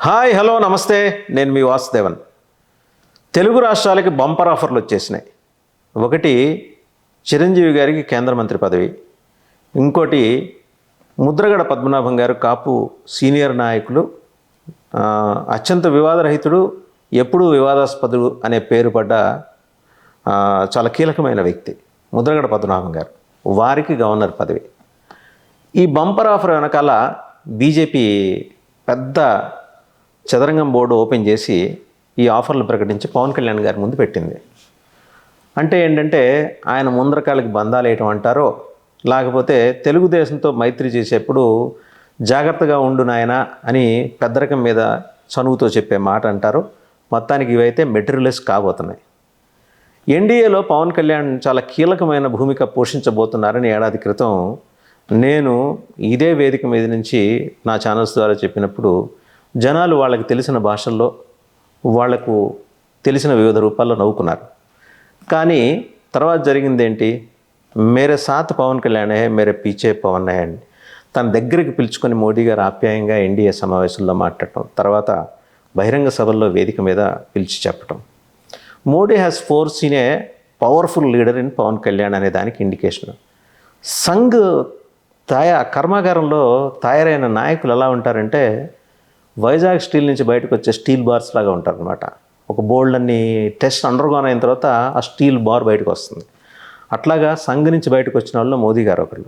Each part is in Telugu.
హాయ్ హలో నమస్తే. నేను మీ వాసుదేవన్. తెలుగు రాష్ట్రాలకి బంపర్ ఆఫర్లు వచ్చేసినాయి. ఒకటి చిరంజీవి గారికి కేంద్ర మంత్రి పదవి. ఇంకోటి ముద్రగడ పద్మనాభం గారు కాపు సీనియర్ నాయకులు. అత్యంత వివాదరహితుడు ఎప్పుడూ వివాదాస్పదుడు అనే పేరు పడ్డ చాలా కీలకమైన వ్యక్తి ముద్రగడ పద్మనాభం గారు. వారికి గవర్నర్ పదవి. ఈ బంపర్ ఆఫర్ వెనకాల బీజేపీ పెద్ద చదరంగం బోర్డు ఓపెన్ చేసి ఈ ఆఫర్లు ప్రకటించి పవన్ కళ్యాణ్ గారి ముందు పెట్టింది. అంటే ఏంటంటే ఆయన ముందరకాలకి బంధాలు వేయటం అంటారో లేకపోతే తెలుగుదేశంతో మైత్రి చేసేప్పుడు జాగ్రత్తగా ఉండు నాయన అని పెద్దరకం మీద చనువుతో చెప్పే మాట అంటారు. మొత్తానికి ఇవైతే మెటీరియల్స్ కాబోతున్నాయి. ఎన్డీఏలో పవన్ కళ్యాణ్ చాలా కీలకమైన భూమిక పోషించబోతున్నారని ఏడాది క్రితం నేను ఇదే వేదిక మీద నుంచి నా ఛానల్స్ ద్వారా చెప్పినప్పుడు జనాలు వాళ్ళకి తెలిసిన భాషల్లో వాళ్ళకు తెలిసిన వివిధ రూపాల్లో నవ్వుకున్నారు. కానీ తర్వాత జరిగింది ఏంటి మేరే సాత్ పవన్ కళ్యాణ్ హే మేరే పీచే పవన్ హే తన దగ్గరికి పిలుచుకొని మోడీ గారు ఆప్యాయంగా ఎన్డీఏ సమావేశంలో మాట్లాడటం తర్వాత బహిరంగ సభల్లో వేదిక మీద పిలిచి చెప్పటం. Modi has force in a powerful leader in Pawan Kalyan అనే దానికి ఇండికేషన్ సంఘ్ తయా కర్మాగారంలో తయారైన నాయకులు ఎలా ఉంటారంటే వైజాగ్ స్టీల్ నుంచి బయటకు వచ్చే స్టీల్ బార్స్ లాగా ఉంటారనమాట ఒక బోల్డ్ అన్ని టెస్ట్ అండర్గాన్ అయిన తర్వాత ఆ స్టీల్ బార్ బయటకు వస్తుంది. అట్లాగా సంఘ నుంచి బయటకు వచ్చిన వాళ్ళు మోదీ గారు ఒకళ్ళు.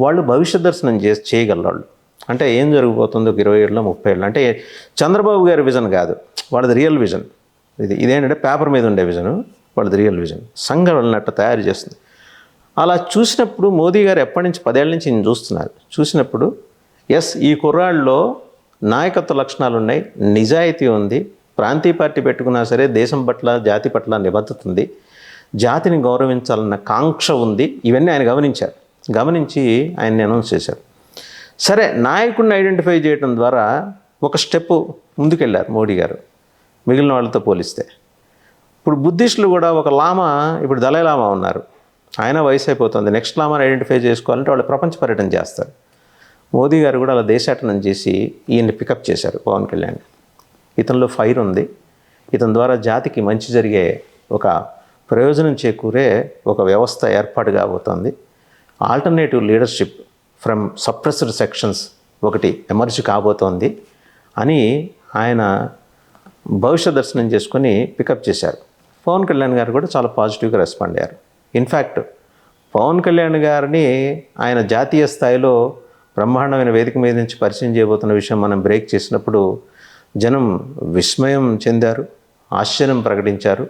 వాళ్ళు భవిష్యత్ దర్శనం చే చేయగలవాళ్ళు అంటే ఏం జరిగిపోతుందో ఒక ఇరవై ఏళ్ళలో ముప్పై ఏళ్ళు అంటే చంద్రబాబు గారి విజన్ కాదు. వాళ్ళది రియల్ విజన్. ఇది ఇదేంటంటే పేపర్ మీద ఉండే విజన్. వాళ్ళది రియల్ విజన్. సంఘం వెళ్ళినట్టు తయారు చేస్తుంది. అలా చూసినప్పుడు మోదీ గారు ఎప్పటి నుంచి పదేళ్ళ నుంచి నేను చూస్తున్నారు. చూసినప్పుడు ఎస్ ఈ కుర్రాళ్ళలో నాయకత్వ లక్షణాలు ఉన్నాయి. నిజాయితీ ఉంది. ప్రాంతీయ పార్టీ పెట్టుకున్నా సరే దేశం పట్ల జాతి పట్ల నిబద్ధత ఉంది. జాతిని గౌరవించాలన్న కాంక్ష ఉంది. ఇవన్నీ ఆయన గమనించారు. గమనించి ఆయన్ని అనౌన్స్ చేశారు. సరే నాయకుడిని ఐడెంటిఫై చేయడం ద్వారా ఒక స్టెప్ ముందుకెళ్ళారు మోడీ గారు మిగిలిన వాళ్ళతో పోలిస్తే. ఇప్పుడు బుద్ధిస్టులు కూడా ఒక లామా ఇప్పుడు దళై లామా ఉన్నారు. ఆయన వయసు అయిపోతుంది. నెక్స్ట్ లామాని ఐడెంటిఫై చేసుకోవాలంటే వాళ్ళు ప్రపంచ పర్యటన చేస్తారు. మోదీ గారు కూడా అలా దేశాటనం చేసి ఈయన్ని పికప్ చేశారు పవన్ కళ్యాణ్. ఇతనిలో ఫైర్ ఉంది. ఇతని ద్వారా జాతికి మంచి జరిగే ఒక ప్రయోజనం చేకూరే ఒక వ్యవస్థ ఏర్పాటు కాబోతోంది alternative leadership from suppressed sections ఒకటి ఎమర్జ్ కాబోతోంది అని ఆయన భవిష్య దర్శనం చేసుకొని పికప్ చేశారు. పవన్ కళ్యాణ్ గారు కూడా చాలా పాజిటివ్గా రెస్పాండ్ అయ్యారు. ఇన్ఫ్యాక్ట్ పవన్ కళ్యాణ్ గారిని ఆయన జాతీయ స్థాయిలో బ్రహ్మాండమైన వేదిక మీద నుంచి పరిచయం చేయబోతున్న విషయం మనం బ్రేక్ చేసినప్పుడు జనం విస్మయం చెందారు ఆశ్చర్యం ప్రకటించారు.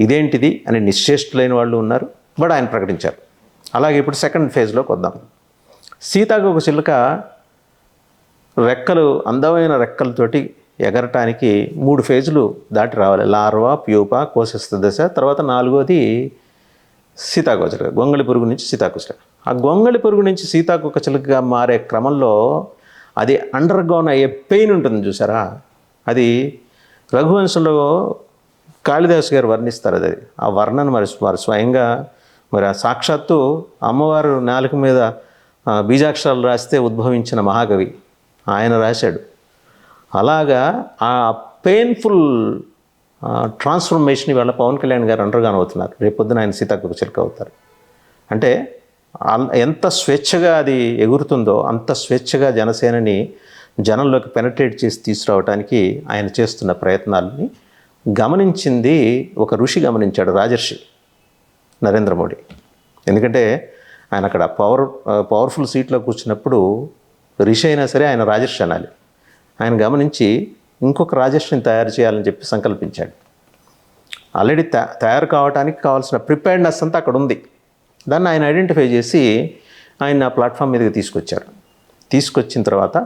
ఇదేంటిది అని నిశ్చేష్టులైన వాళ్ళు ఉన్నారు బట్ ఆయన ప్రకటించారు. అలాగే ఇప్పుడు సెకండ్ ఫేజ్లోకి వద్దాం. సీతాకు ఒక చిలుక రెక్కలు అందమైన రెక్కలతోటి ఎగరటానికి మూడు ఫేజులు దాటి రావాలి. లార్వా ప్యూపా కోశస్థ దశ తర్వాత నాలుగోది సీతాకోచలుక గొంగళి పురుగు నుంచి సీతాకోచలుక ఆ గొంగళి పురుగు నుంచి సీతాకొక చిలుకగా మారే క్రమంలో అది అండర్ గౌన్ అయ్యే పెయిన్ ఉంటుంది చూసారా? అది రఘువంశంలో కాళిదాస్ గారు వర్ణిస్తారు అది. ఆ వర్ణన మరి వారు స్వయంగా మరి ఆ సాక్షాత్తు అమ్మవారు నాలుక మీద బీజాక్షరాలు రాస్తే ఉద్భవించిన మహాకవి. ఆయన రాశాడు. అలాగా ఆ పెయిన్ఫుల్ ట్రాన్స్ఫర్మేషన్ ఇవాళ పవన్ కళ్యాణ్ గారు అండర్గాన్ అవుతున్నారు. రేపొద్దున ఆయన సీతాకొక చిలుక అవుతారు. అంటే ఎంత స్వేచ్ఛగా అది ఎగురుతుందో అంత స్వేచ్ఛగా జనసేనని జనంలోకి పెనట్రేట్ చేసి తీసుకురావడానికి ఆయన చేస్తున్న ప్రయత్నాలని గమనించింది ఒక ఋషి గమనించాడు రాజర్షి నరేంద్ర మోడీ. ఎందుకంటే ఆయన అక్కడ పవర్ పవర్ఫుల్ సీట్లో కూర్చున్నప్పుడు ఋషి అయినా సరే ఆయన రాజర్షి అనాలి. ఆయన గమనించి ఇంకొక రాజర్షిని తయారు చేయాలని చెప్పి సంకల్పించాడు. ఆల్రెడీ తయారు కావడానికి కావాల్సిన ప్రిపేర్డ్నెస్ అంతా అక్కడ ఉంది. దాన్ని ఆయన ఐడెంటిఫై చేసి ఆయన ఆ ప్లాట్ఫామ్ మీదకి తీసుకొచ్చారు. తీసుకొచ్చిన తర్వాత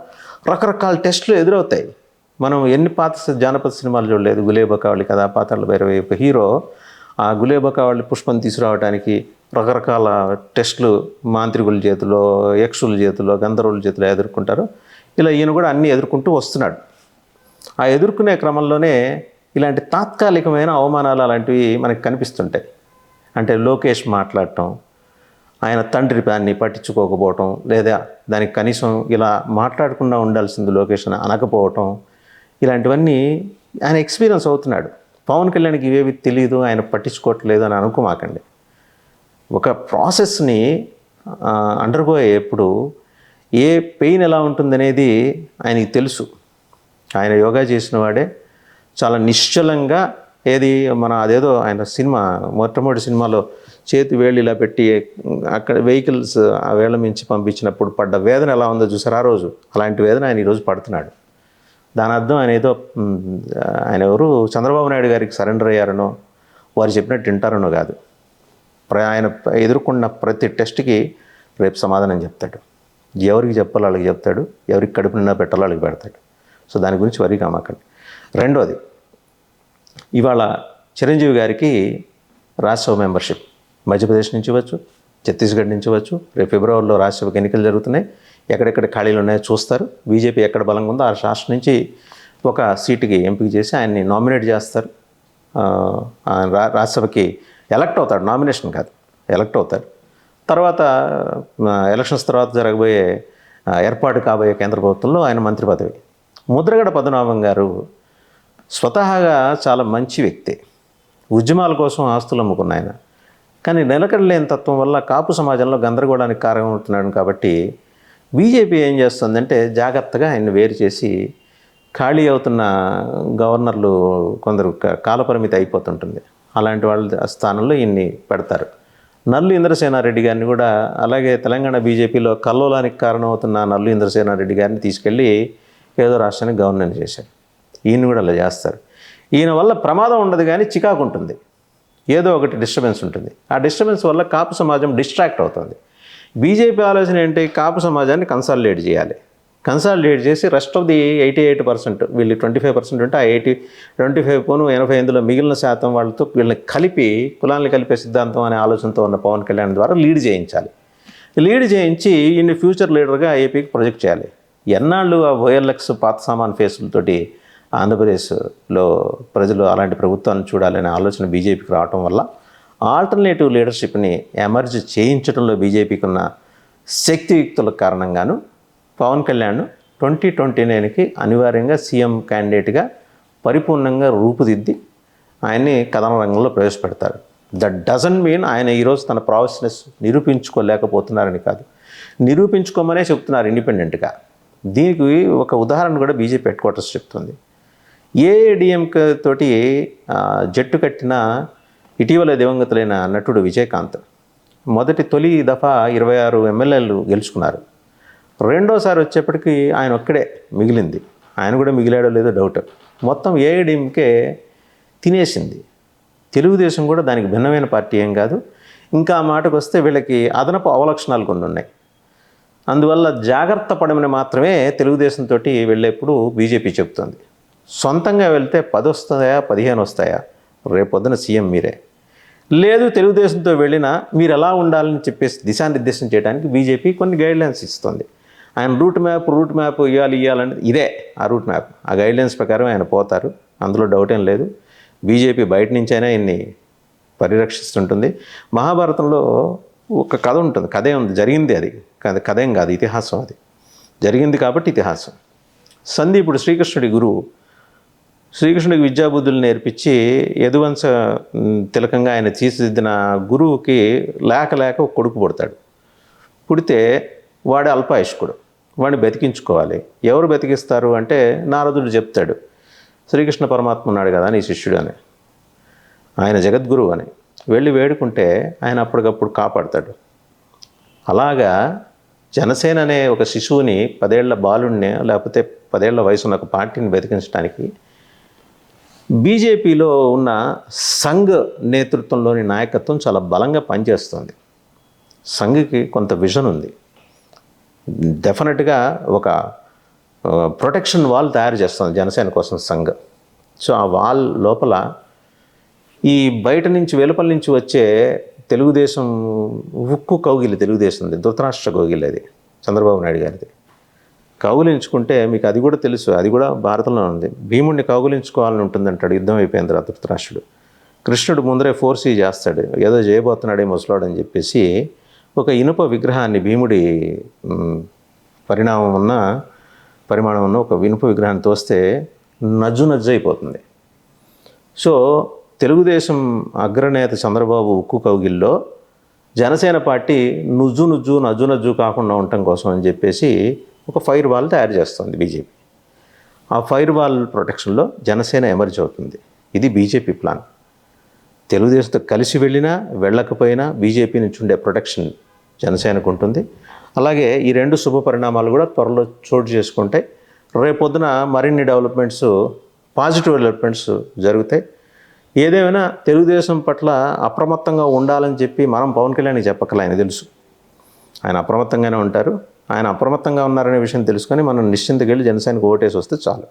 రకరకాల టెస్టులు ఎదురవుతాయి. మనం ఎన్ని పాత స- జానపద సినిమాలు చూడలేదు. గులేబకావళి కదా పాత్రలు భైరవి ఒక హీరో ఆ గులేబకావళి పుష్పం తీసుకురావడానికి రకరకాల టెస్టులు మాంత్రికుల చేతిలో యక్షుల చేతిలో గంధర్వుల చేతిలో ఎదుర్కొంటారు. ఇలా ఈయన కూడా అన్నీ ఎదుర్కొంటూ వస్తున్నాడు. ఆ ఎదుర్కొనే క్రమంలోనే ఇలాంటి తాత్కాలికమైన అవమానాలు అలాంటివి మనకి కనిపిస్తుంటాయి. అంటే లోకేష్ మాట్లాడటం ఆయన తండ్రి దాన్ని పట్టించుకోకపోవటం లేదా దానికి కనీసం ఇలా మాట్లాడకుండా ఉండాల్సింది లొకేషన్ అనకపోవటం ఇలాంటివన్నీ ఆయన ఎక్స్పీరియన్స్ అవుతున్నాడు. పవన్ కళ్యాణ్కి ఇవేవి తెలియదు ఆయన పట్టించుకోవట్లేదు అని అనుకోమాకండి. ఒక ప్రాసెస్ని అండర్గోయేప్పుడు ఏ పెయిన్ ఎలా ఉంటుందనేది ఆయనకి తెలుసు. ఆయన యోగా చేసిన వాడే. చాలా నిశ్చలంగా ఏది మన అదేదో ఆయన సినిమా మొట్టమొదటి సినిమాలో చేతి వేళ్ళు ఇలా పెట్టి అక్కడ వెహికల్స్ ఆ వేళ్ళ మించి పంపించినప్పుడు పడ్డ వేదన ఎలా ఉందో చూసారు ఆ రోజు? అలాంటి వేదన ఆయన ఈరోజు పడుతున్నాడు. దాని అర్థం ఆయన ఏదో ఆయన ఎవరు? చంద్రబాబు నాయుడు గారికి సరెండర్ అయ్యారనో వారు చెప్పినట్టు వింటారనో కాదు. ప్ర- ఆయన ఎదుర్కొన్న ప్రతి టెస్ట్కి రేపు సమాధానం చెప్తాడు. ఎవరికి చెప్పాలో వాళ్ళకి చెప్తాడు. ఎవరికి కడుపు నిండా పెట్టాలో వాళ్ళకి పెడతాడు. సో దాని గురించి వరి కామాకండి. రెండోది ఇవాళ చిరంజీవి గారికి రాజ్యసభ మెంబర్షిప్. మధ్యప్రదేశ్ నుంచి ఇవ్వచ్చు ఛత్తీస్గఢ్ నుంచి ఇవ్వచ్చు రేపు ఫిబ్రవరిలో రాజ్యసభకు ఎన్నికలు జరుగుతున్నాయి. ఎక్కడెక్కడ ఖాళీలు ఉన్నాయో చూస్తారు. బీజేపీ ఎక్కడ బలంగా ఉందో ఆ రాష్ట్రం నుంచి ఒక సీటుకి ఎంపిక చేసి ఆయన్ని నామినేట్ చేస్తారు. ఆయన రాజ్యసభకి ఎలక్ట్ అవుతాడు. నామినేషన్ కాదు ఎలక్ట్ అవుతాడు. తర్వాత ఎలక్షన్స్ తర్వాత జరగబోయే ఏర్పాటు కాబోయే కేంద్ర ప్రభుత్వంలో ఆయన మంత్రి పదవి. ముద్రగడ పద్మనాభం గారు స్వతహాగా చాలా మంచి వ్యక్తి. ఉద్యమాల కోసం ఆస్తులు అమ్ముకున్న ఆయన కానీ నిలకడలేని తత్వం వల్ల కాపు సమాజంలో గందరగోళానికి కారణమవుతున్నాడు కాబట్టి బీజేపీ ఏం చేస్తుందంటే జాగ్రత్తగా ఆయన్ని వేరు చేసి ఖాళీ అవుతున్న గవర్నర్లు కొందరు కాలపరిమితి అయిపోతుంటుంది. అలాంటి వాళ్ళ స్థానంలో ఇన్ని పెడతారు. నల్లు ఇంద్రసేనారెడ్డి గారిని కూడా అలాగే తెలంగాణ బీజేపీలో కల్లోలానికి కారణమవుతున్న నల్లు ఇంద్రసేనారెడ్డి గారిని తీసుకెళ్ళి ఏదో రాష్ట్రానికి గవర్నర్ చేశారు. ఈయన కూడా అలా చేస్తారు. ఈయన వల్ల ప్రమాదం ఉండదు కానీ చికాకు ఉంటుంది ఏదో ఒకటి డిస్టర్బెన్స్ ఉంటుంది. ఆ డిస్టర్బెన్స్ వల్ల కాపు సమాజం డిస్ట్రాక్ట్ అవుతుంది. బీజేపీ ఆలోచన ఏంటి? కాపు సమాజాన్ని కన్సాలిడేట్ చేయాలి. కన్సాలిడేట్ చేసి rest of the eighty eight percent వీళ్ళు ట్వంటీ ఫైవ్ పర్సెంట్ ఉంటే ఆ ఎయిటీ ట్వంటీ ఫైవ్ పోను ఎనభై ఎనిమిదిలో మిగిలిన శాతం వాళ్ళతో వీళ్ళని కలిపి కులాన్ని కలిపే సిద్ధాంతం అనే ఆలోచనతో ఉన్న పవన్ కళ్యాణ్ ద్వారా లీడ్ చేయించాలి. లీడ్ చేయించి ఈయన ఫ్యూచర్ లీడర్గా ఏపీకి ప్రొజెక్ట్ చేయాలి. ఎన్నాళ్ళు ఆ ఓఎల్ఎక్స్ పాత సామాన్ ఫేసులతోటి ఆంధ్రప్రదేశ్లో ప్రజలు అలాంటి ప్రభుత్వాన్ని చూడాలనే ఆలోచన బీజేపీకి రావటం వల్ల ఆల్టర్నేటివ్ లీడర్షిప్ని ఎమర్జ్ చేయించడంలో బీజేపీకి ఉన్న శక్తియుక్తుల కారణంగాను పవన్ కళ్యాణ్ ట్వంటీ ట్వంటీ నైన్కి అనివార్యంగా సీఎం క్యాండిడేట్గా పరిపూర్ణంగా రూపుదిద్ది ఆయన్ని కథన రంగంలో ప్రవేశపెడతారు. దట్ డజన్ మీన్ ఆయన ఈరోజు తన ప్రావెస్నెస్ నిరూపించుకోలేకపోతున్నారని కాదు. నిరూపించుకోమనే చెప్తున్నారు ఇండిపెండెంట్గా. దీనికి ఒక ఉదాహరణ కూడా బీజేపీ హెడ్ క్వార్టర్స్ చెప్తుంది. ఏఐడిఎంకే తోటి జట్టు కట్టిన ఇటీవల దివంగతులైన నటుడు విజయకాంత్ మొదటి తొలి దఫా ఇరవై ఆరు ఎమ్మెల్యేలు గెలుచుకున్నారు. రెండోసారి వచ్చేప్పటికి ఆయన ఒక్కడే మిగిలింది. ఆయన కూడా మిగిలాడో లేదో డౌట్. మొత్తం ఏఐడిఎంకే తినేసింది. తెలుగుదేశం కూడా దానికి భిన్నమైన పార్టీ ఏం కాదు. ఇంకా మాటకు వస్తే వీళ్ళకి అదనపు అవలక్షణాలు కొన్ని ఉన్నాయి. అందువల్ల జాగ్రత్త పడమని మాత్రమే తెలుగుదేశంతో వెళ్ళేప్పుడు బీజేపీ చెప్తుంది. సొంతంగా వెళ్తే పది వస్తాయా పదిహేను వస్తాయా? రేపొద్దున సీఎం మీరే. లేదు తెలుగుదేశంతో వెళ్ళినా మీరు ఎలా ఉండాలని చెప్పేసి దిశానిర్దేశం చేయడానికి బీజేపీ కొన్ని గైడ్లైన్స్ ఇస్తుంది. ఆయన రూట్ మ్యాప్ రూట్ మ్యాప్ ఇవ్వాలి ఇవ్వాలని ఇదే ఆ రూట్ మ్యాప్. ఆ గైడ్లైన్స్ ప్రకారం ఆయన పోతారు. అందులో డౌట్ ఏం లేదు. బీజేపీ బయట నుంచైనా ఆయన్ని పరిరక్షిస్తుంటుంది. మహాభారతంలో ఒక కథ ఉంటుంది. కథే ఉంది? జరిగింది అది. కథ ఏం కాదు. ఇతిహాసం అది. జరిగింది కాబట్టి ఇతిహాసం. సందీపుడు శ్రీకృష్ణుడి గురువు శ్రీకృష్ణుడికి విద్యాబుద్ధులు నేర్పించి యదువంశ తిలకంగా ఆయన తీర్చిదిద్దిన గురువుకి లేక లేక ఒక కొడుకు పుడతాడు. పుడితే వాడు అల్పాయుష్కుడు వాడిని బతికించుకోవాలి. ఎవరు బతికిస్తారు అంటే నారదుడు చెప్తాడు శ్రీకృష్ణ పరమాత్మ ఉన్నాడు కదా నీ శిష్యుడు అని. ఆయన జగద్గురువు అని. వెళ్ళి వేడుకుంటే ఆయన అప్పటికప్పుడు కాపాడతాడు. అలాగా జనసేన అనే ఒక శిశువుని పదేళ్ళ బాలుణ్ణి లేకపోతే పదేళ్ళ వయసు ఉన్న ఒక పార్టీని బతికించడానికి బీజేపీలో ఉన్న సంఘ్ నేతృత్వంలోని నాయకత్వం చాలా బలంగా పనిచేస్తుంది. సంఘ్కి కొంత విజన్ ఉంది. డెఫినెట్గా ఒక ప్రొటెక్షన్ వాల్ తయారు చేస్తుంది జనసేన కోసం సంఘ్. సో ఆ వాల్ లోపల ఈ బయట నుంచి వెలుపల నుంచి వచ్చే తెలుగుదేశం ఉక్కు కౌగిలి తెలుగుదేశంది ధృతరాష్ట్ర కౌగిలి అది చంద్రబాబు నాయుడు గారిది. కౌగులించుకుంటే మీకు అది కూడా తెలుసు అది కూడా భారతంలో ఉంది. భీముడిని కౌగులించుకోవాలని ఉంటుందంటాడు యుద్ధం అయిపోయిన తర్వాత ధృతరాష్ట్రుడు. కృష్ణుడు ముందరే ఫోర్స్ చేస్తాడు ఏదో చేయబోతున్నాడే ముసలాడు అని చెప్పేసి ఒక ఇనుప విగ్రహాన్ని భీముడి పరిణామం ఉన్న పరిమాణం ఉన్న ఒక ఇనుప విగ్రహాన్ని తోస్తే నజ్జు నజ్జు అయిపోతుంది. సో తెలుగుదేశం అగ్రనేత చంద్రబాబు ఉక్కు కౌగిల్లో జనసేన పార్టీ నుజ్జు నుజ్జు నజ్జు నజ్జు కాకుండా ఉండటం కోసం అని చెప్పేసి ఒక ఫైర్ వాల్ తయారు చేస్తుంది బీజేపీ ఆ ఫైర్ వాల్ ప్రొటెక్షన్లో జనసేన ఎమర్జ్ అవుతుంది. ఇది బీజేపీ ప్లాన్ తెలుగుదేశంతో కలిసి వెళ్ళినా వెళ్ళకపోయినా బీజేపీ నుంచి ఉండే ప్రొటెక్షన్ జనసేనకు ఉంటుంది. అలాగే ఈ రెండు శుభ పరిణామాలు కూడా త్వరలో చోటు చేసుకుంటాయి రేపొద్దున మరిన్ని డెవలప్మెంట్స్ పాజిటివ్ డెవలప్మెంట్స్ జరుగుతాయి. ఏదేమైనా తెలుగుదేశం పట్ల అప్రమత్తంగా ఉండాలని చెప్పి మనం పవన్ కళ్యాణ్కి చెప్పకలే ఆయన తెలుసు. ఆయన అప్రమత్తంగానే ఉంటారు. ఆయన అప్రమత్తంగా ఉన్నారనే విషయం తెలుసుకొని మనం నిశ్చింతకెళ్ళి జనసేనకు ఓటేసి వస్తే చాలు.